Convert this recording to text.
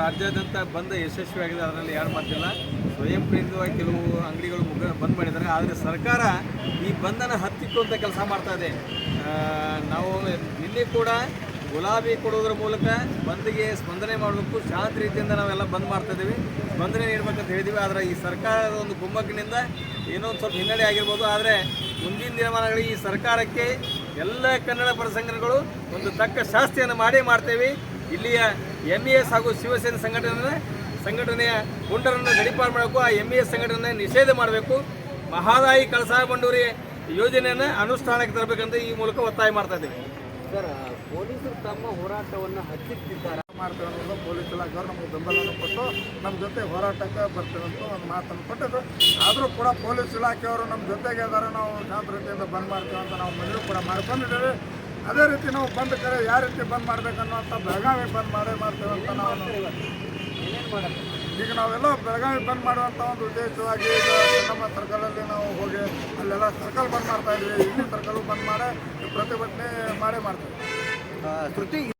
ರಾಜ್ಯಾದ್ಯಂತ ಬಂದ್ ಯಶಸ್ವಿಯಾಗಿದೆ ಅದರಲ್ಲಿ ಯಾರು ಮಾತಿಲ್ಲ. ಸ್ವಯಂ ಪ್ರೇರಿತವಾಗಿ ಕೆಲವು ಅಂಗಡಿಗಳು ಮುಗ ಬಂದ್ ಮಾಡಿದ್ದಾರೆ. ಆದರೆ ಸರ್ಕಾರ ಈ ಬಂಧನ ಹತ್ತಿಕ್ಕುವಂಥ ಕೆಲಸ ಮಾಡ್ತಾ ಇದೆ. ನಾವು ಇಲ್ಲಿ ಕೂಡ ಗುಲಾಬಿ ಕೊಡೋದ್ರ ಮೂಲಕ ಬಂದ್ಗೆ ಸ್ಪಂದನೆ ಮಾಡಬೇಕು. ಶಾಂತ ರೀತಿಯಿಂದ ನಾವೆಲ್ಲ ಬಂದ್ ಮಾಡ್ತಾ ಇದ್ದೀವಿ. ಸ್ಪಂದನೆ ನೀಡಬೇಕಂತ ಹೇಳಿದ್ದೀವಿ. ಆದರೆ ಈ ಸರ್ಕಾರದ ಒಂದು ಗುಮ್ಮಕ್ಕಿನಿಂದ ಏನೋ ಒಂದು ಸ್ವಲ್ಪ ಹಿನ್ನಡೆ ಆಗಿರ್ಬೋದು. ಆದರೆ ಮುಂದಿನ ದಿನಮಾನಗಳಿಗೆ ಈ ಸರ್ಕಾರಕ್ಕೆ ಎಲ್ಲ ಕನ್ನಡ ಪರ ಸಂಘಟನೆಗಳು ಒಂದು ತಕ್ಕ ಶಾಸ್ತಿಯನ್ನು ಮಾಡೇ ಮಾಡ್ತೇವೆ. ಇಲ್ಲಿಯ ಎಂ ಇ ಎಸ್ ಹಾಗೂ ಶಿವಸೇನೆ ಸಂಘಟನೆ ಸಂಘಟನೆಯ ಗುಂಡರನ್ನು ಗಡಿಪಾರು ಮಾಡಬೇಕು ಆ ಎಂ ಇ ಎಸ್ ಸಂಘಟನೆ ನಿಷೇಧ ಮಾಡಬೇಕು. ಮಹಾದಾಯಿ ಕಳಸಾ ಬಂಡೂರಿ ಯೋಜನೆಯನ್ನು ಅನುಷ್ಠಾನಕ್ಕೆ ತರಬೇಕಂತ ಈ ಮೂಲಕ ಒತ್ತಾಯ ಮಾಡ್ತಾ ಇದ್ದೀವಿ. ಸರ್ ಪೊಲೀಸರು ತಮ್ಮ ಹೋರಾಟವನ್ನು ಹಚ್ಚಿಟ್ಟಿದ್ದಾರೆ. ಮಾಡ್ತಾರೆ ಅನ್ನೋದು ಪೊಲೀಸ್ ಇಲಾಖೆಯವರು ನಮಗೆ ಬೆಂಬಲವನ್ನು ಕೊಟ್ಟು ನಮ್ಮ ಜೊತೆ ಹೋರಾಟಕ್ಕೆ ಬರ್ತೇವೆ ಅಂತ ಒಂದು ಮಾತನ್ನು ಕೊಟ್ಟಿದ್ದು ಆದರೂ ಕೂಡ ಪೊಲೀಸ್ ಇಲಾಖೆಯವರು ನಮ್ಮ ಜೊತೆಗೆ ಇದ್ದಾರೆ. ನಾವು ಶಾಂತ ರೀತಿಯಿಂದ ಬಂದ್ ಮಾಡ್ತೇವೆ ಅಂತ ನಾವು ಮನವಿ ಕೂಡ ಮಾಡ್ಕೊಂಡಿದ್ದೇವೆ. ಅದೇ ರೀತಿ ನಾವು ಬಂದ್ ಕರೆ ಯಾವ ರೀತಿ ಬಂದ್ ಮಾಡ್ಬೇಕನ್ನುವಂಥ ಬೆಳಗಾವಿ ಬಂದ್ ಮಾಡೇ ಮಾಡ್ತೇವೆ ಅಂತ ನಾವು ಈಗ ನಾವೆಲ್ಲ ಬೆಳಗಾವಿ ಬಂದ್ ಮಾಡುವಂಥ ಒಂದು ಉದ್ದೇಶವಾಗಿ ನಮ್ಮ ಸರ್ಕಲಲ್ಲಿ ನಾವು ಹೋಗಿ ಅಲ್ಲೆಲ್ಲ ಸರ್ಕಲ್ ಬಂದ್ ಮಾಡ್ತಾ ಇದ್ವಿ ಇಲ್ಲಿ ಸರ್ಕಲ್ ಬಂದ್ ಮಾಡೇ ಪ್ರತಿಭಟನೆ ಮಾಡೇ ಮಾಡ್ತೀವಿ.